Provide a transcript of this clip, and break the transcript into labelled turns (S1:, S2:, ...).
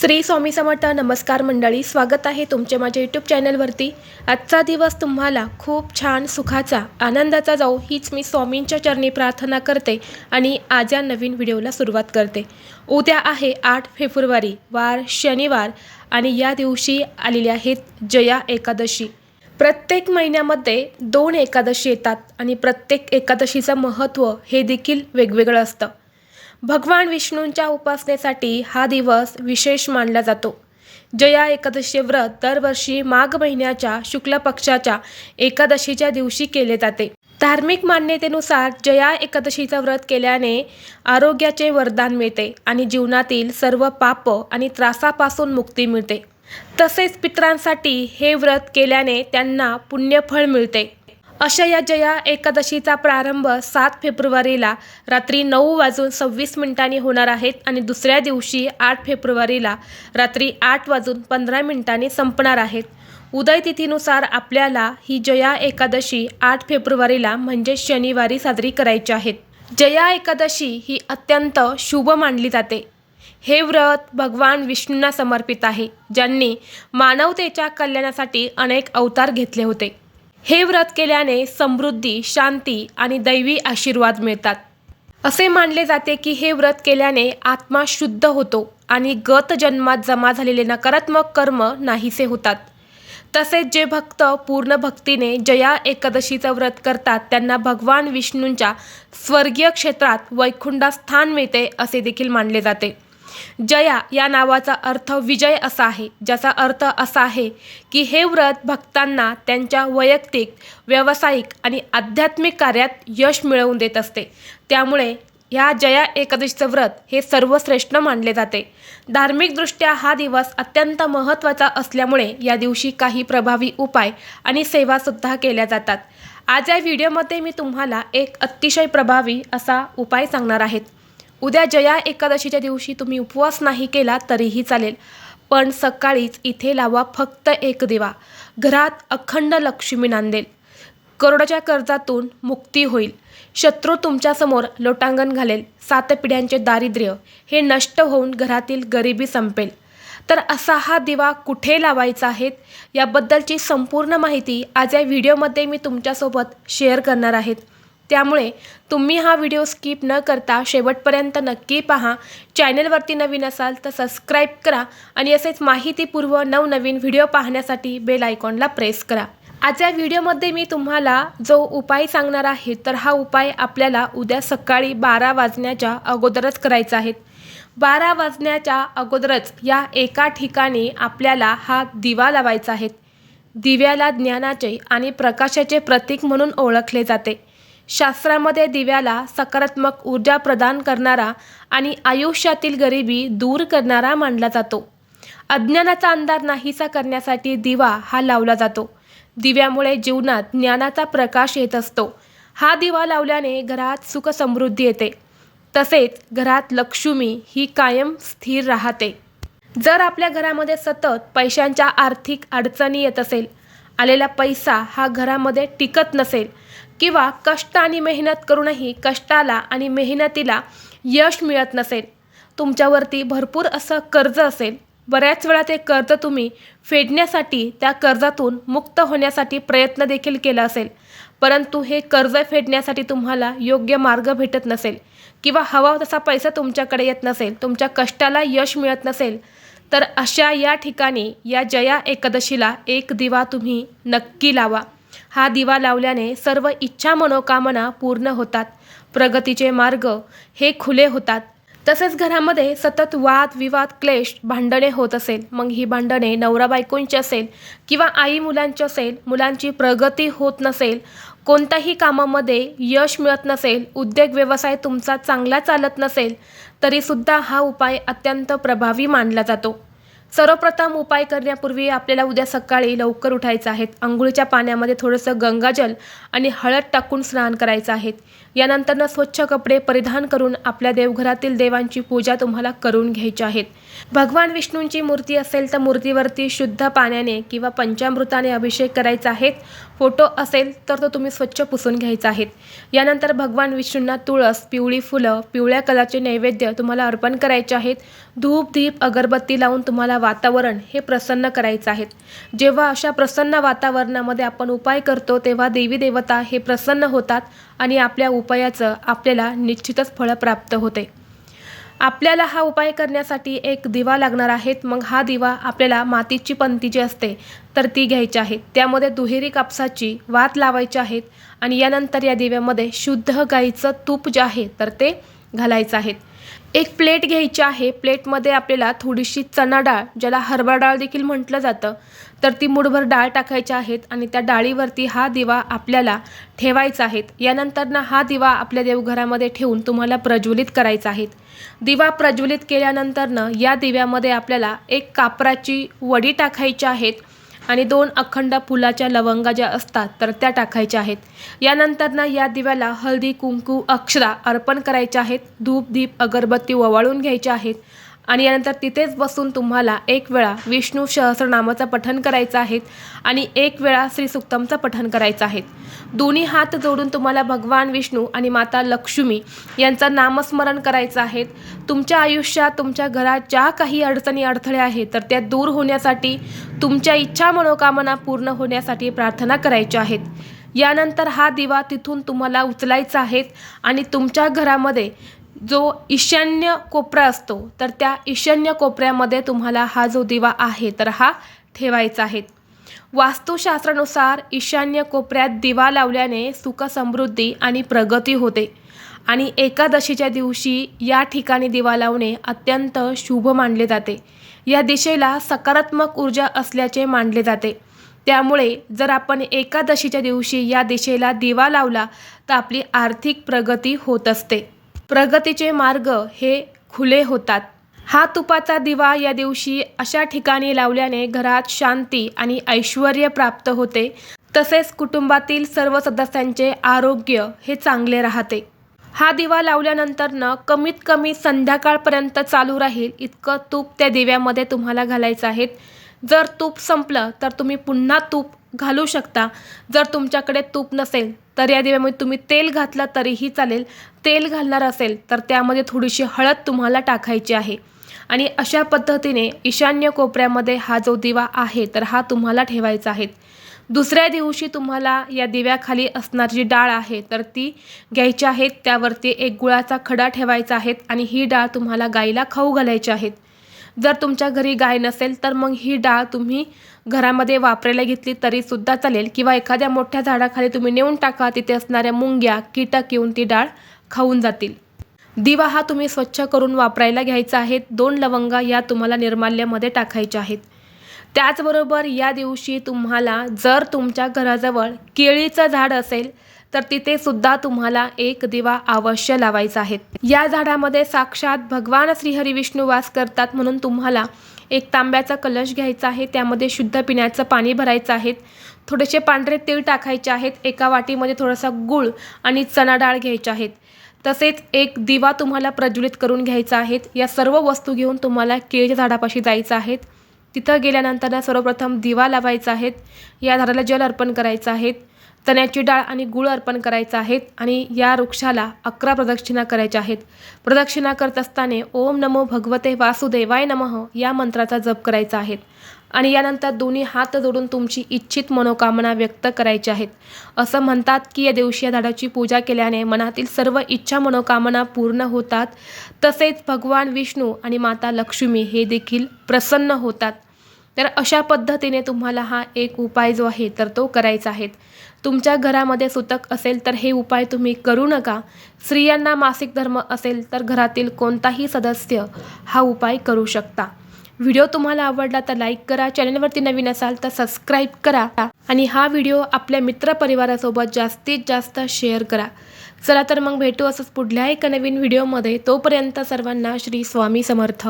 S1: श्री स्वामी समर्थ नमस्कार मंडळी स्वागत आहे तुमचे माझ्या यूट्यूब चॅनलवरती. आजचा दिवस तुम्हाला खूप छान सुखाचा आनंदाचा जाऊ हीच मी स्वामींच्या चरणी प्रार्थना करते आणि आज या नवीन व्हिडिओला सुरुवात करते. उद्या आहे आठ फेब्रुवारी वार शनिवार आणि या दिवशी आलेली आहेत जया एकादशी. प्रत्येक महिन्यामध्ये दोन एकादशी येतात आणि प्रत्येक एकादशीचं महत्त्व हे देखील वेगवेगळं असतं. भगवान विष्णूंच्या उपासनेसाठी हा दिवस विशेष मानला जातो. जया एकादशी व्रत दरवर्षी माघ महिन्याच्या शुक्ल पक्षाच्या एकादशीच्या दिवशी केले जाते. धार्मिक मान्यतेनुसार जया एकादशीचं व्रत केल्याने आरोग्याचे वरदान मिळते आणि जीवनातील सर्व पाप आणि त्रासापासून मुक्ती मिळते. तसेच पितरांसाठी हे व्रत केल्याने त्यांना पुण्यफळ मिळते. अशा या जया एकादशीचा प्रारंभ सात फेब्रुवारीला रात्री नऊ वाजून सव्वीस मिनिटांनी होणार आहेत आणि दुसऱ्या दिवशी आठ फेब्रुवारीला रात्री आठ वाजून पंधरा मिनिटांनी संपणार आहेत. उदय तिथीनुसार आपल्याला ही जया एकादशी आठ फेब्रुवारीला म्हणजे शनिवारी साजरी करायची आहेत जया एकादशी ही अत्यंत शुभ मानली जाते. हे व्रत भगवान विष्णूंना समर्पित आहे ज्यांनी मानवतेच्या कल्याणासाठी अनेक अवतार घेतले होते. हे व्रत केल्याने समृद्धी शांती आणि दैवी आशीर्वाद मिळतात. असे मानले जाते की हे व्रत केल्याने आत्मा शुद्ध होतो आणि गत जन्मात जमा झालेले नकारात्मक कर्म नाहीसे होतात. तसेच जे भक्त पूर्ण भक्तीने जया एकादशीचं व्रत करतात त्यांना भगवान विष्णूंच्या स्वर्गीय क्षेत्रात वैकुंठात स्थान मिळते असे देखील मानले जाते. जया या नावाचा अर्थ विजय असा आहे ज्याचा अर्थ असा आहे की हे व्रत भक्तांना त्यांच्या वैयक्तिक व्यावसायिक आणि आध्यात्मिक कार्यात यश मिळवून देत असते. त्यामुळे ह्या जया एकादशीचं व्रत हे सर्वश्रेष्ठ मानले जाते. धार्मिकदृष्ट्या हा दिवस अत्यंत महत्त्वाचा असल्यामुळे या दिवशी काही प्रभावी उपाय आणि सेवासुद्धा केल्या जातात. आज या व्हिडिओमध्ये मी तुम्हाला एक अतिशय प्रभावी असा उपाय सांगणार आहेत उद्या जया एकादशीच्या दिवशी तुम्ही उपवास नाही केला तरीही चालेल. पण सकाळीच इथे लावा फक्त एक दिवा. घरात अखंड लक्ष्मी नांदेल. करोडाच्या कर्जातून मुक्ती होईल. शत्रू तुमच्यासमोर लोटांगण घालेल. सात पिढ्यांचे दारिद्र्य हे नष्ट होऊन घरातील गरिबी संपेल. तर असा हा दिवा कुठे लावायचा आहे? याबद्दलची संपूर्ण माहिती आज या व्हिडिओमध्ये मी तुमच्यासोबत शेअर करणार आहेत त्यामुळे तुम्ही हा व्हिडिओ स्किप न करता शेवटपर्यंत नक्की पहा. चॅनलवरती नवीन असाल तर सबस्क्राईब करा आणि असेच माहितीपूर्व नवनवीन व्हिडिओ पाहण्यासाठी बेल आयकॉनला प्रेस करा. आज या व्हिडिओमध्ये मी तुम्हाला जो उपाय सांगणार आहे तर हा उपाय आपल्याला उद्या सकाळी बारा वाजण्याच्या अगोदरच करायचा आहे. बारा वाजण्याच्या अगोदरच या एका ठिकाणी आपल्याला हा दिवा लावायचा आहे. दिव्याला ज्ञानाचे आणि प्रकाशाचे प्रतीक म्हणून ओळखले जाते. शास्त्रामध्ये दिव्याला सकारात्मक ऊर्जा प्रदान करणारा आणि आयुष्यातील गरिबी दूर करणारा मानला जातो. अज्ञानाचा अंधार नाहीसा करण्यासाठी दिवा हा लावला जातो. दिव्यामुळे जीवनात ज्ञानाचा प्रकाश येत असतो. हा दिवा लावल्याने घरात सुख समृद्धी येते. तसेच घरात लक्ष्मी ही कायम स्थिर राहते. जर आपल्या घरामध्ये सतत पैशांच्या आर्थिक अडचणी येत असेल आलेला पैसा हा घरामध्ये टिकत नसेल किंवा कष्ट आणि मेहनत करूनही कष्टाला आणि मेहनतीला यश मिळत नसेल. तुमच्यावरती भरपूर असं कर्ज असेल. बऱ्याच वेळा ते कर्ज तुम्ही फेडण्यासाठी त्या कर्जातून मुक्त होण्यासाठी प्रयत्न देखील केला असेल. परंतु हे कर्ज फेडण्यासाठी तुम्हाला योग्य मार्ग भेटत नसेल किंवा हवा तसा पैसा तुमच्याकडे येत नसेल तुमच्या कष्टाला यश मिळत नसेल तर अशा या ठिकाणी या जया एकादशीला एक दिवा तुम्ही नक्की लावा. हा दिवा लावल्याने सर्व इच्छा मनोकामना पूर्ण होतात. प्रगतीचे मार्ग हे खुले होतात. तसेच घरामध्ये सतत वाद विवाद क्लेश भांडणे होत असेल. मग ही भांडणे नवरा बायकोंची असेल किंवा आई मुलांची असेल मुलांची प्रगती होत नसेल कोणत्याही कामामध्ये यश मिळत नसेल उद्योग व्यवसाय तुमचा चांगला चालत नसेल तरीसुद्धा हा उपाय अत्यंत प्रभावी मानला जातो. सर्वप्रथम उपाय करण्यापूर्वी आपल्याला उद्या सकाळी लवकर उठायचं आहे. आंघोळीच्या पाण्यामध्ये थोडंसं गंगाजल आणि हळद टाकून स्नान करायचं आहे. यानंतरनं स्वच्छ कपडे परिधान करून आपल्या देवघरातील देवांची पूजा तुम्हाला करून घ्यायची आहेत. भगवान विष्णूंची मूर्ती असेल तर मूर्तीवरती शुद्ध पाण्याने किंवा पंचामृताने अभिषेक करायचा आहे. फोटो असेल तर तो तुम्ही स्वच्छ पुसून घ्यायचा आहे. यानंतर भगवान विष्णूंना तुळस पिवळी फुलं पिवळ्या कलाचे नैवेद्य तुम्हाला अर्पण करायचे आहेत. धूप दीप अगरबत्ती लावून तुम्हाला वातावरण हे प्रसन्न करायचं आहे. जेव्हा अशा प्रसन्न वातावरणामध्ये आपण उपाय करतो तेव्हा देवी देवता हे प्रसन्न होतात. आणि आपल्या उपायाचं आपल्याला निश्चितच फळ प्राप्त होते. आपल्याला हा उपाय करण्यासाठी एक दिवा लागणार आहेत मग हा दिवा आपल्याला मातीची पंती जी असते तर ती घ्यायची आहे. त्यामध्ये दुहेरी कापसाची वात लावायची आहेत आणि यानंतर या दिव्यामध्ये शुद्ध गाईचं तूप जे आहे तर ते घालायचं आहे. एक प्लेट घ्यायची आहे. प्लेटमध्ये आपल्याला थोडीशी चणा डाळ ज्याला हरभरा डाळ देखील म्हटलं जातं तर ती मुठभर डाळ टाकायची आहेत आणि त्या डाळीवरती हा दिवा आपल्याला ठेवायचा आहेत. यानंतर ना हा दिवा आपल्या देवघरामध्ये ठेवून तुम्हाला प्रज्वलित करायचा आहेत. दिवा प्रज्वलित केल्यानंतरनं या दिव्यामध्ये आपल्याला एक कापराची वडी टाकायची आहेत आणि दोन अखंड फुलाच्या लवंगा ज्या असतात तर त्या टाकायच्या आहेत. यानंतरनं या दिव्याला हळदी कुंकू अक्षरा अर्पण करायच्या आहेत. धूप दीप अगरबत्ती ओवाळून घ्यायच्या आहेत. आणि यानंतर तिथेच बसून तुम्हाला एक वेळा विष्णू सहस्रनामाचं पठण करायचं आहे आणि एक वेळा श्रीसुक्तमचं पठण करायचं आहे. दोन्ही हात जोडून तुम्हाला भगवान विष्णू आणि माता लक्ष्मी यांचं नामस्मरण करायचं आहे. तुमच्या आयुष्यात तुमच्या घरात ज्या काही अडचणी अडथळे आहेत तर त्या दूर होण्यासाठी तुमच्या इच्छा मनोकामना पूर्ण होण्यासाठी प्रार्थना करायच्या आहेत. यानंतर हा दिवा तिथून तुम्हाला उचलायचा आहे आणि तुमच्या घरामध्ये जो ईशान्य कोपरा असतो तर त्या ईशान्य कोपऱ्यामध्ये तुम्हाला हा जो दिवा आहे तर हा ठेवायचा आहे. वास्तुशास्त्रानुसार ईशान्य कोपऱ्यात दिवा लावल्याने सुख समृद्धी आणि प्रगती होते. आणि एकादशीच्या दिवशी या ठिकाणी दिवा लावणे अत्यंत शुभ मानले जाते. या दिशेला सकारात्मक ऊर्जा असल्याचे मानले जाते. त्यामुळे जर आपण एकादशीच्या दिवशी या दिशेला दिवा लावला तर आपली आर्थिक प्रगती होत असते. प्रगतीचे मार्ग हे खुले होतात. हा तुपाचा दिवा या दिवशी अशा ठिकाणी लावल्याने घरात शांती आणि ऐश्वर प्राप्त होते. तसेच कुटुंबातील सर्व सदस्यांचे आरोग्य हे चांगले राहते. हा दिवा लावल्यानंतरनं कमीत कमी संध्याकाळपर्यंत चालू राहील इतकं तूप त्या दिव्यामध्ये तुम्हाला घालायचं आहे. जर तूप संपलं तर तुम्ही पुन्हा तूप घालू शकता. जर तुमच्याकडे तूप नसेल तर या दिव्यामध्ये तुम्ही तेल घातलं तरीही चालेल. तेल घालणार असेल तर त्यामध्ये थोडीशी हळद तुम्हाला टाकायची आहे. आणि अशा पद्धतीने ईशान्य कोपऱ्यामध्ये हा जो दिवा आहे तर हा तुम्हाला ठेवायचा आहे. दुसऱ्या दिवशी तुम्हाला या दिव्याखाली असणारी जी डाळ आहे तर ती घ्यायची आहेत त्यावरती एक गुळाचा खडा ठेवायचा आहे आणि ही डाळ तुम्हाला गाईला खाऊ घालायची आहेत जर तुमच्या घरी गाय नसेल तर मग ही डाळ तुम्ही घरामध्ये वापरायला घेतली तरीसुद्धा चालेल. किंवा एखाद्या मोठ्या झाडाखाली तुम्ही नेऊन टाका तिथे असणाऱ्या मुंग्या कीटक येऊन ती डाळ खाऊन जातील. दिवा हा तुम्ही स्वच्छ करून वापरायला घ्यायचा आहे. दोन लवंगा या तुम्हाला निर्माल्यामध्ये टाकायच्या आहेत. त्याचबरोबर या दिवशी तुम्हाला जर तुमच्या घराजवळ केळीचं झाड असेल तर तिथे सुद्धा तुम्हाला एक दिवा अवश्य लावायचा आहे. या झाडामध्ये साक्षात भगवान श्रीहरी विष्णू वास करतात म्हणून तुम्हाला एक तांब्याचा कलश घ्यायचा आहे. त्यामध्ये शुद्ध पिण्याचं पाणी भरायचं आहे. थोडेसे पांढरे तीळ टाकायचे आहेत. एका वाटीमध्ये थोडासा गूळ आणि चणा डाळ घ्यायचे आहेत. तसेच एक दिवा तुम्हाला प्रज्वलित करून घ्यायचा आहे. या सर्व वस्तू घेऊन तुम्हाला केळीच्या झाडापाशी जायचं आहे. तिथं गेल्यानंतर सर्वप्रथम दिवा लावायचा आहे. या झाडाला जल अर्पण करायचं आहे. चण्याची डाळ आणि गुळ अर्पण करायचं आहेत आणि या वृक्षाला अकरा प्रदक्षिणा करायच्या आहेत. प्रदक्षिणा करत असताना ओम नमो भगवते वासुदेवाय नमः या मंत्राचा जप करायचा आहे. आणि यानंतर दोन्ही हात जोडून तुमची इच्छित मनोकामना व्यक्त करायची आहेत. असं म्हणतात की या दिवशी या झाडाची पूजा केल्याने मनातील सर्व इच्छा मनोकामना पूर्ण होतात. तसेच भगवान विष्णू आणि माता लक्ष्मी हे देखील प्रसन्न होतात. तर अशा पद्धतीने तुम्हाला हा एक उपाय जो आहे तर तो करायचा आहे. तुमच्या घरामध्ये सुतक असेल तर हे उपाय तुम्ही करू नका. स्त्रियांना मासिक धर्म असेल तर घरातील कोणताही सदस्य हा उपाय करू शकता. व्हिडिओ तुम्हाला आवडला तर लाईक करा चॅनलवरती नवीन असाल तर सबस्क्राईब करा आणि हा व्हिडिओ आपल्या मित्रपरिवारासोबत जास्तीत जास्त शेअर करा. चला तर मग भेटू असंच पुढल्या एका नवीन व्हिडिओमध्ये. तोपर्यंत सर्वांना श्री स्वामी समर्थ.